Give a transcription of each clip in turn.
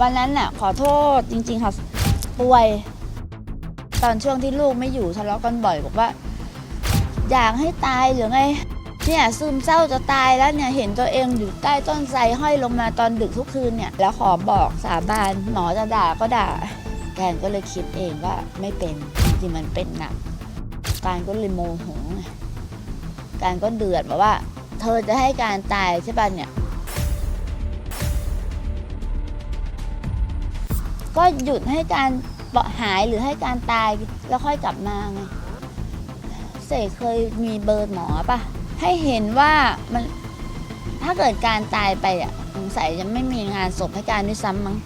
วันนั้นน่ะขอโทษจริง ๆ ค่ะ ป่วย ตอนช่วงที่ลูกไม่อยู่ทะเลาะกันบ่อยบอกว่า อยากให้ตายหรือไงเนี่ยซึมเศร้าจะตายแล้วเนี่ยเห็นตัวเองอยู่ใต้ต้นไทรห้อยลงมาตอนดึกทุกคืนเนี่ย แล้วขอบอกสาบานหมอจะด่าก็ด่า แกนก็เลยคิดเองว่าไม่เป็นจริงๆมันเป็นหนักการก็เลยโมโหไงการก็เดือดแบบว่า เธอจะให้การตายใช่ป่ะเนี่ย ก็หยุดให้การเปาะหายหรือให้การตายแล้วค่อยกลับมาไงเสกเคยมีเบอร์หมอปะให้เห็นว่ามันถ้าเกิดการตายไปอะสงสัยจะไม่มีงานศพให้การด้วยซ้ำมั้ง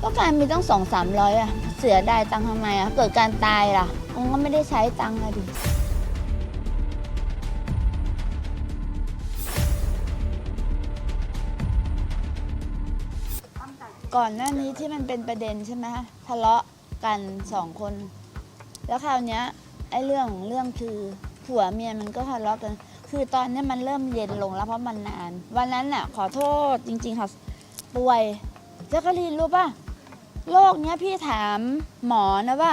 ก็การมีต้องสองสามร้อยอะเสียดายตังทำไมอะเกิดการตายล่ะมันก็ไม่ได้ใช้ตังค์อะดิ ก่อนหน้านี้ที่มันเป็นประเด็นใช่ไหมคะทะเลาะกันสองคน แล้วคราวเนี้ยไอ้เรื่องเรื่องคือผัวเมียมันก็ทะเลาะกัน คือตอนนี้มันเริ่มเย็นลงแล้วเพราะมันนาน วันนั้นน่ะ ขอโทษจริง ๆค่ะป่วยแจ๊กกะลีนรู้ป่ะโรคเนี้ยพี่ถามหมอนะว่า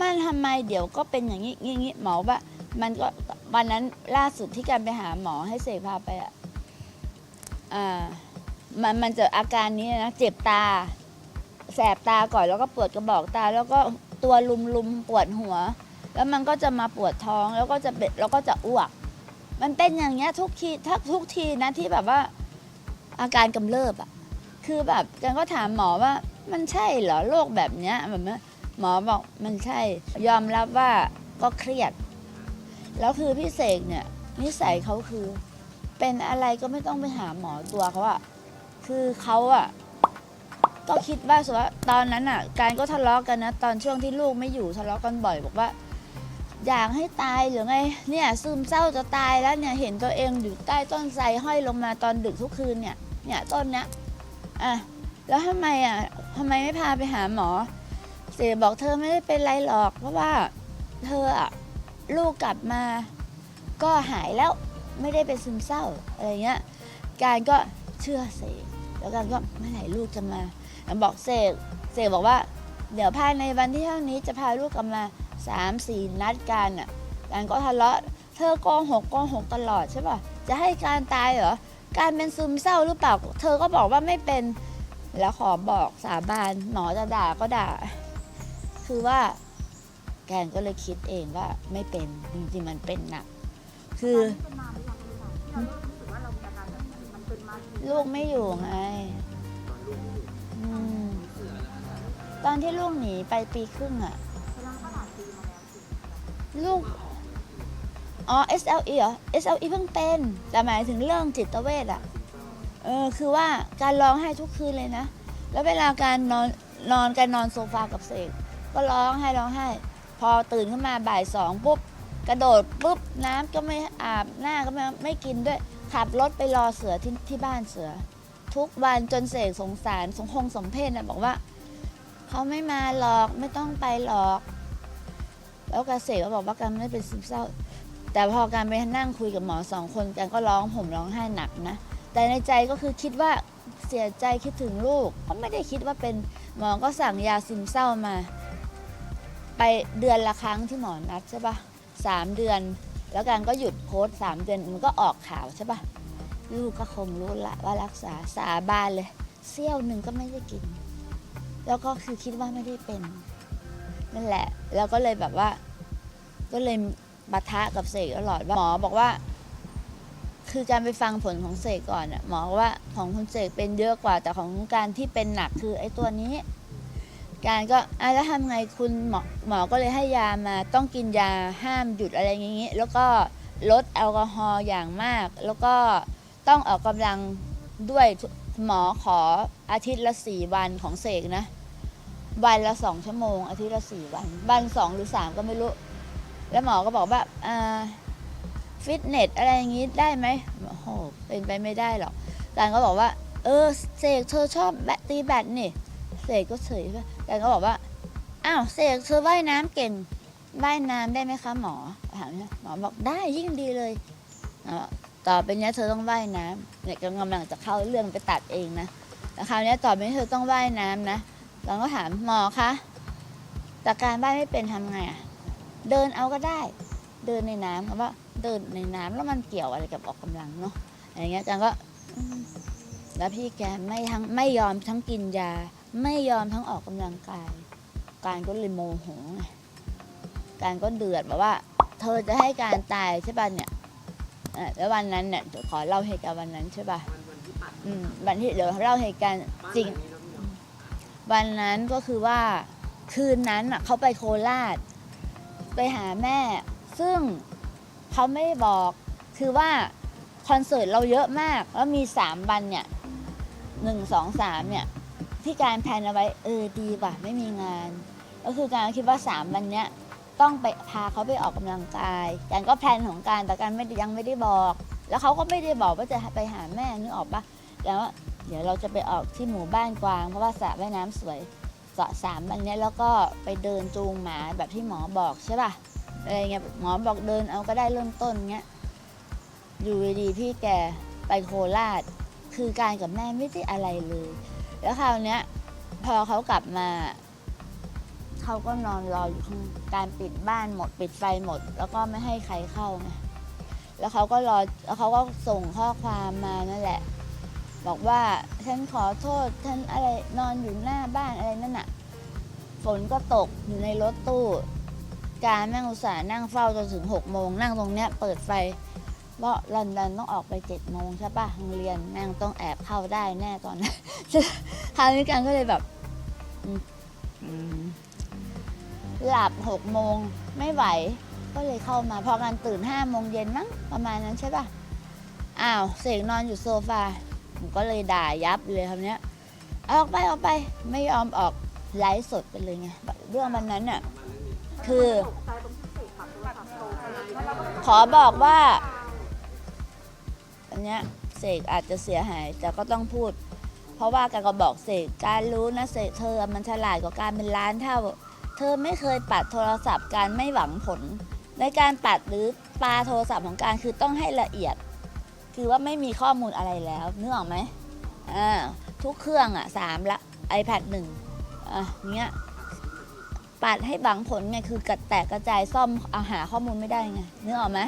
มันทำไมเดี๋ยวก็เป็นอย่างนี้อย่างนี้หมอว่ามันก็วันนั้นล่าสุดที่การไปหาหมอให้เสกพาไปอะอ่า มันมันจะอาการนี้นะเจ็บตา แสบตาก่อนแล้วก็ปวดกระบอกตา แล้วก็ตัวลุมลุมๆปวดหัว แล้วมันก็จะมาปวดท้องแล้วก็จะเบ็ดแล้วก็จะอ้วก มันเป็นอย่างเงี้ยทุกทีถ้าทุกทีนะที่แบบว่าอาการกำเริบอะคือแบบจันก็ถามหมอว่ามันใช่เหรอโรคแบบเนี้ยแบบนี้หมอบอกมันใช่ ยอมรับว่าก็เครียด แล้วคือพี่เสกเนี่ยนิสัยเขาคือ เป็นอะไรก็ไม่ต้องไปหาหมอตัวเขาอะ คือเขาอะก็คิดว่าสมมุติว่าตอนนั้นอะการก็ทะเลาะกันนะ ตอนช่วงที่ลูกไม่อยู่ทะเลาะกันบ่อยบอกว่า อยากให้ตายหรือไง เนี่ยซึมเศร้าจะตายแล้วเนี่ยเห็นตัวเองอยู่ใต้ต้นไทรห้อยลงมาตอนดึกทุกคืนเนี่ย เนี่ยต้นเนี้ยอะแล้วทำไมอะทำไมไม่พาไปหาหมอ เสียบอกเธอไม่ได้เป็นไรหรอก เพราะว่าเธออะลูกกลับมา ก็หายแล้วไม่ได้เป็นซึมเศร้าอะไรเงี้ย การก็เชื่อเสก แล้วกันก็เมื่อไหร่ลูกจะมาบอกเสกเสกบอกว่า เดี๋ยวภายในวันที่เท่านี้จะพาลูกกลับมาสามสี่นัดกันอะการก็ทะเลาะเธอโกหกโกหกตลอดใช่ป่ะจะให้การตายเหรอการเป็นซึมเศร้าหรือเปล่า เธอก็บอกว่าไม่เป็นแล้วขอบอกสาบานหมอจะด่าก็ด่า คือว่า แกนก็เลยคิดเองว่าไม่เป็นจริงๆมันเป็นหนักคือ ลูกไม่อยู่ไงอืมตอนที่ลูกหนีไปปีครึ่งอะแสดงว่าหลายปีมาแล้วสิลูก อ๋อ SLE เหรอ SLE เพิ่งเป็น แต่หมายถึงเรื่องจิตเวชอะเออ คือว่าการร้องไห้ทุกคืนเลยนะ แล้วเวลาการนอนนอนการนอนโซฟากับเสกก็ร้องไห้ร้องไห้ พอตื่นขึ้นมาบ่ายสองปุ๊บ กระโดดปุ๊บ น้ำก็ไม่อาบหน้าก็ไม่ไม่กินด้วย ขับรถไปรอเสือที่ที่บ้านเสือ ทุกวันจนเสกสงสารสงคงสมเพศนะบอกว่าเขาไม่มาหรอกไม่ต้องไปหรอก แล้วกเกษตรก็บอกว่าการไม่เป็นซึมเศร้า แต่พอการไปนั่งคุยกับหมอสองคนกันก็ร้องผมร้องไห้หนักนะแต่ในใจก็คือคิดว่าเสียใจคิดถึงลูกก็ไม่ได้คิดว่าเป็นหมอก็สั่งยาซึมเศร้ามา ไปเดือนละครั้งที่หมอนัดใช่ปะสามเดือน แล้วการก็หยุดโพสต์สามเดือนมันก็ออกข่าวใช่ปะลูกก็คงรู้ละว่ารักษาสาบานเลยเสี้ยวหนึ่งก็ไม่ได้กิน แล้วก็คือคิดว่าไม่ได้เป็น นั่นแหละ แล้วก็เลยแบบว่า ก็เลยปะทะกับเสกตลอดว่าหมอบอกว่า คือการไปฟังผลของเสกก่อนอะหมอว่าของคุณเสกเป็นเยอะกว่าแต่ของการที่เป็นหนักคือไอ้ตัวนี้ การก็อะแล้วทำไงคุณหมอหมอก็เลยให้ยามาต้องกินยาห้ามหยุดอะไรอย่างนี้ แล้วก็ลดแอลกอฮอล์อย่างมาก แล้วก็ต้องออกกำลังด้วยหมอขออาทิตย์ละสี่วันของเสกนะ วันละสองชั่วโมง อาทิตย์ละสี่วัน วันสองหรือสามก็ไม่รู้ แล้วหมอก็บอกว่าอ่าฟิตเนสอะไรอย่างนี้ได้ไหมโอ้โหเป็นไปไม่ได้หรอกการก็บอกว่า เออเสกเธอชอบแบดตีแบดนี่ เสกก็เฉยไปกก็บอกว่า อ้าวเสกเธอว่ายน้ำเก่ง ว่ายน้ำได้ไหมคะหมอถามนะหมอบอกได้ยิ่งดีเลยต่อไปเนี้ยเธอต้องว่ายน้ำเนี่ยกำลังจะเข้าเรื่องไปตัดเองนะแต่คราวเนี้ยต่อไปนี้เธอต้องว่ายน้ำนะเราก็ถามหมอคะแต่การว่ายไม่เป็นทำไงอะ เดินเอาก็ได้ เดินในน้ำคำว่าเดินในน้ำแล้วมันเกี่ยวอะไรกับออกกำลังเนาะอะไรเงี้ยจังก็แล้วพี่แกไม่ทั้งไม่ยอมทั้งกินยา ไม่ยอมทั้งออกกำลังกาย การก็เลยโมโหไงการก็เดือดแบบว่า เธอจะให้การตายใช่ป่ะเนี่ยแล้ววันนั้นเนี่ยขอเล่าเหตุการณ์วันนั้นใช่ป่ะวันที่เดี๋ยวเล่าเหตุการณ์จริง วันนั้นก็คือว่าคืนนั้นเขาไปโคราช ไปหาแม่ ซึ่งเขาไม่ได้บอกคือว่าคอนเสิร์ตเราเยอะมาก แล้วมีสามวันเนี่ยหนึ่งสองสามเนี่ย ที่การแพลนเอาไว้เออดีว่ะไม่มีงาน ก็คือการคิดว่าสามวันเนี้ยต้องไปพาเขาไปออกกำลังกายการก็แพลนของการแต่การไม่ยังไม่ได้บอก แล้วเขาก็ไม่ได้บอกว่าจะไปหาแม่นึกออกปะแล้วาเดี๋ยวเราจะไปออกที่หมู่บ้านกวาง เพราะว่าสระว่ายน้ำสวยเกาะสามวันเนี้ยแล้วก็ไปเดินจูงหมาแบบที่หมอบอกใช่ป่ะอะไรเงี้ยหมอบอกเดินเอาก็ได้เริ่มต้นเงี้ยอยู่ดีๆพี่แกไปโคราช คือการกับแม่ไม่ได้อะไรเลย แล้วคราวเนี้ยพอเขากลับมา เขาก็นอนรออยู่ข้างการปิดบ้านหมดปิดไฟหมด แล้วก็ไม่ให้ใครเข้าไงแล้วเขาก็รอแล้วเขาก็ส่งข้อความมานั่นแหละ บอกว่าฉันขอโทษฉันอะไรนอนอยู่หน้าบ้านอะไรนั่นน่ะ ฝนก็ตกอยู่ในรถตู้ การแม่งอุตส่าห์นั่งเฝ้าจนถึงหกโมงนั่งตรงเนี้ยเปิดไฟ เพราะลอนดอนต้องออกไปเจ็ดโมงใช่ปะโรงเรียนแม่งต้องแอบเข้าได้แน่ตอนนั้นคราวนี้กันก็เลยแบบหลับหกโมงไม่ไหว ก็เลยเข้ามาพอกันตื่นห้าโมงเย็นมั้งประมาณนั้นใช่ปะอ้าวเสกนอนอยู่โซฟาผมก็เลยด่ายับเลยคำเนี้ยออกไปออกไปไม่ยอมออกไลฟ์สดไปเลยไงเรื่องวันนั้นน่ะคือ ขอบอกว่า อันเนี้ยเสกอาจจะเสียหายแต่ก็ต้องพูด เพราะว่าการก็บอกเสกการรู้นะเสกเธอมันฉลาดกว่าการเป็นล้านเท่า เธอไม่เคยปัดโทรศัพท์การไม่หวังผล ในการปัดหรือปาโทรศัพท์ของการคือต้องให้ละเอียด คือว่าไม่มีข้อมูลอะไรแล้วนึกออกไหมอ่าทุกเครื่องอะสามละ iPad หนึ่งอะเนี้ยปัดให้หวังผลไงคือกระแตกกระจายซ่อมเอาหาข้อมูลไม่ได้ไงนึกออกไหม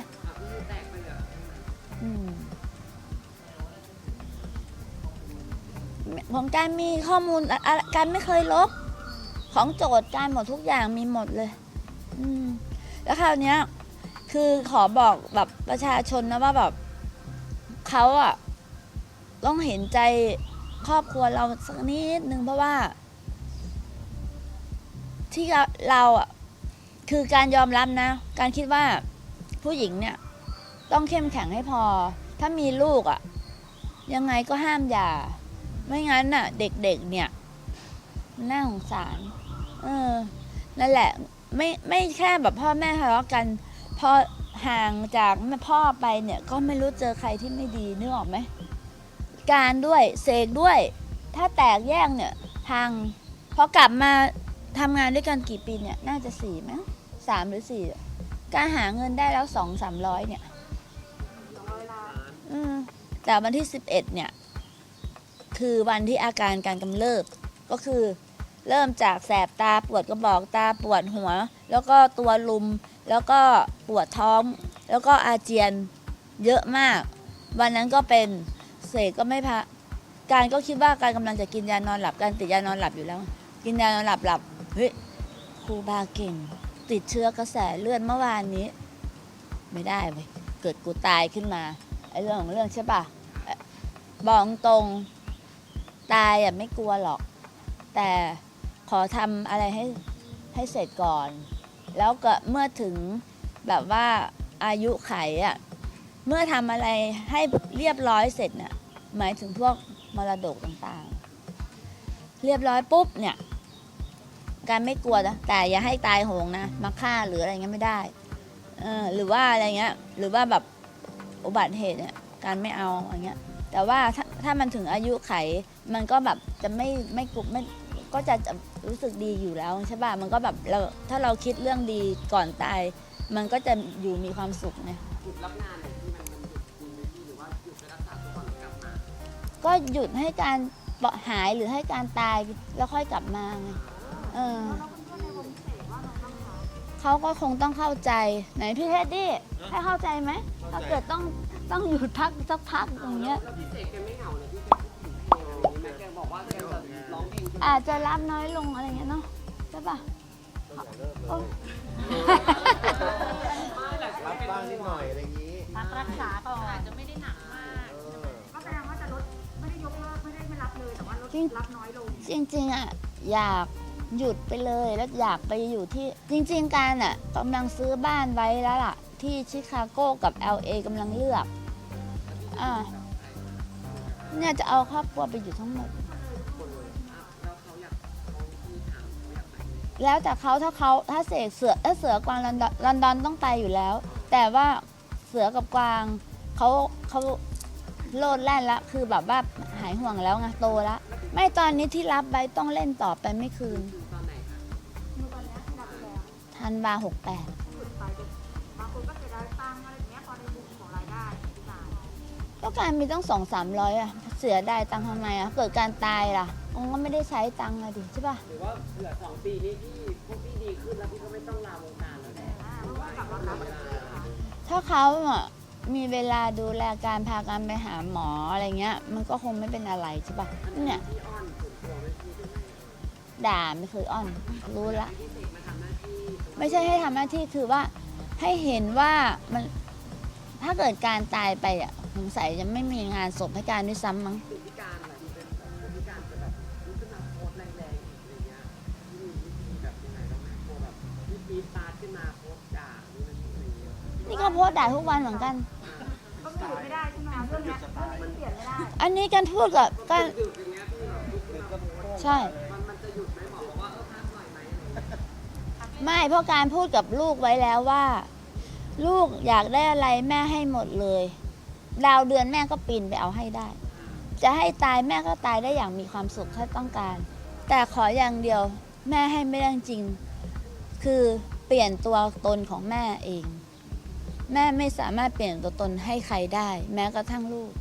ของการมีข้อมูลอะอะการไม่เคยลบ ของโจทย์การหมดทุกอย่างมีหมดเลย อืม แล้วคราวเนี้ย คือขอบอกแบบประชาชนนะว่าแบบเขาอะต้องเห็นใจครอบครัวเราสักนิดนึงเพราะว่า ที่เราอะคือการยอมรับนะ การคิดว่าผู้หญิงเนี่ย ต้องเข้มแข็งให้พอ ถ้ามีลูกอะ่ะ ยังไงก็ห้ามหย่า ไม่งั้นน่ะ เด็กๆเนี่ยน่าสงสาร เออ นั่นแหละ ไม่ไม่แค่แบบพ่อแม่ทะเลาะกันพอห่างจากแม่พ่อไปเนี่ย ก็ไม่รู้เจอใครที่ไม่ดีนึกออกไหมการด้วยเสกด้วย ถ้าแตกแยกเนี่ยพังพอกลับมาทำงานด้วยกันกี่ปีเนี่ยน่าจะสี่มั้งสามหรือสี่การหาเงินได้แล้วสองสามร้อยเนี่ยสองร้อยล้านอืมแต่วันที่11เนี่ย คือวันที่อาการการกำเริบ ก็คือเริ่มจากแสบตาปวดกระบอกตาปวดหัว แล้วก็ตัวลุม แล้วก็ปวดท้อง แล้วก็อาเจียนเยอะมาก วันนั้นก็เป็นเสกก็ไม่พะการก็คิดว่าการกำลังจะกินยานอนหลับการติดยานอนหลับอยู่แล้ว กินยานอนหลับหลับเฮ้ยครูบาเก่ง ติดเชื้อกระแสเลือดเมื่อวานนี้ ไม่ได้เว้ยเกิดกูตายขึ้นมาไอ้เรื่องของเรื่องใช่ปะเอ่อบอกตรง ตายอะไม่กลัวหรอก แต่ขอทำอะไรให้ให้เสร็จก่อน แล้วก็เมื่อถึงแบบว่าอายุไขอะเมื่อทำอะไรให้เรียบร้อยเสร็จน่ะหมายถึงพวกมรดกต่างๆ เรียบร้อยปุ๊บเนี่ยการไม่กลัวนะแต่อย่าให้ตายโหงนะมาฆ่าหรืออะไรเงี้ยไม่ได้เออหรือว่าอะไรเงี้ย หรือว่าแบบอุบัติเหตุเนี่ยการไม่เอาอย่างเงี้ย แต่ว่าถ้าถ้ามันถึงอายุไข มันก็แบบจะไม่ไม่กลุไม่ก็จะจะรู้สึกดีอยู่แล้วใช่ป่ะมันก็แบบเราถ้าเราคิดเรื่องดีก่อนตาย มันก็จะอยู่มีความสุขไงหยุดรับงานไหนที่มันมันหยุดคุณไหมพี่หรือว่าหยุดไปรักษาตัวก่อนแล้วกลับมาก็หยุดให้การปะหายหรือให้การตายแล้วค่อยกลับมาไงเออเขาก็คงต้องเข้าใจไหนพี่เท็ดดี้ให้เข้าใจไหมถ้าเกิดต้อง ต้องหยุดพักสักพักอย่างเงี้ย แล้วพี่เสกแกไม่เหงาเลยพี่แกแกบอกว่าแกจะร้องเพลงอาจจะรับน้อยลงอะไรเงี้ยเนาะใช่ปะโอ้รับบ้างนิดหน่อยอะไรอย่างนี้พักรักษาก่อนอาจจะไม่ได้หนักมาก เออก็แสดงว่าจะลดไม่ได้ยกเลิกไม่ได้ไม่รับเลยแต่ว่าลดรับน้อยลงจริงๆอะอยากหยุดไปเลยแล้วอยากไปอยู่ที่จริง ๆ การอะกำลังซื้อบ้านไว้แล้วล่ะ ที่ชิคาโกกับ LA กำลังเลือกอ่าเนี่ยจะเอาครอบครัวไปอยู่ทั้งหมดแล้วเขาอยากเขาที่ถามเขาอยากไปแล้วแต่เขาถ้าเขาถ้าเสกเสือถ้าเสือกวางลอนดอนลอนดอนต้องไปอยู่แล้ว แต่ว่าเสือกับกวางเขาเขาโลดแล่นละคือแบบว่าหายห่วงแล้วไงโตแล้วไม่ตอนนี้ที่รับไว้ต้องเล่นต่อไปไม่คืนคือตอนไหนคะคือตอนนี้ที่รับไปแล้วทันบาหกแปด ก็การมีต้องสองสามร้อยอะเสือได้ตังค์ทำไมอะเกิดการตายล่ะองก็ไม่ได้ใช้ตังค์อะดิใช่ปะหรือว่าเหลือสองปีนี้พี่พวกพี่ดีขึ้นแล้วพี่ก็ไม่ต้องลาวงการแล้วแหละอ่าเพราะว่ากลับมารับเวลาถ้าเขาอะมีเวลาดูแลการพากันไปหาหมออะไรเงี้ย มันก็คงไม่เป็นอะไรใช่ปะเนี่ยพี่อ้อนส่วนตัวไม่พี่ด้วยด่าไม่เคยอ้อน รู้ละ พี่เสกมาทำหน้าที่ไม่ใช่ให้ทำหน้าที่คือว่าให้เห็นว่ามันถ้าเกิดการตายไปอะ สงสัยจะไม่มีงานศพให้การด้วยซ้ำมั้งถึงพิการอะไรที่เป็นแบบพิการจะแบบลุกขึ้นมาโพสแรงๆอะไรเงี้ยพี่มีวิธีแบบยังไงบ้างไหมกลัวแบบพี่ปี๊ดปาดขึ้นมาโพสด่านี่นั่นนี่อะไรเงี้ยนี่ก็โพสต์ด่าทุกวันเหมือนกัน ก็ไม่หยุดไม่ได้ใช่ไหมคะเรื่องเนี้ยเรื่องนี้มันเปลี่ยนไม่ได้อันนี้การพูดกับการดึกอย่างเงี้ยพี่แบบลุกขึ้นมาโพสใช่มันมันจะหยุดไหมหมอบอกว่าเออพักหน่อยไหมอะไรเงี้ยไม่เพราะการพูดกับลูกไว้แล้วว่า ลูกอยากได้อะไรแม่ให้หมดเลย ดาวเดือนแม่ก็ปีนไปเอาให้ได้ จะให้ตายแม่ก็ตายได้อย่างมีความสุขถ้าต้องการ แต่ขออย่างเดียวแม่ให้ไม่ได้จริง คือเปลี่ยนตัวตนของแม่เอง แม่ไม่สามารถเปลี่ยนตัวตนให้ใครได้ แม้กระทั่งลูก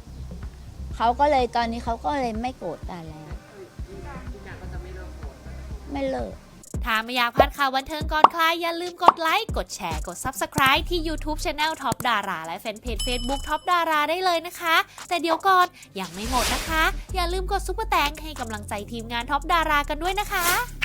เขาก็เลยตอนนี้เขาก็เลยไม่โกรธกันแล้วไม่เลิก ถ้าไม่อยากพลาดข่าววันเทิงก่อนใครอย่าลืมกดไลค์ กดแชร์ กด Subscribe ที่ YouTube Channel Top ดาราและแฟนเพจ Facebook Top ดาราได้เลยนะคะ แต่เดี๋ยวก่อนยังไม่หมดนะคะ อย่าลืมกดซุปเปอร์แตงให้กำลังใจทีมงานท็อปดารากันด้วยนะคะ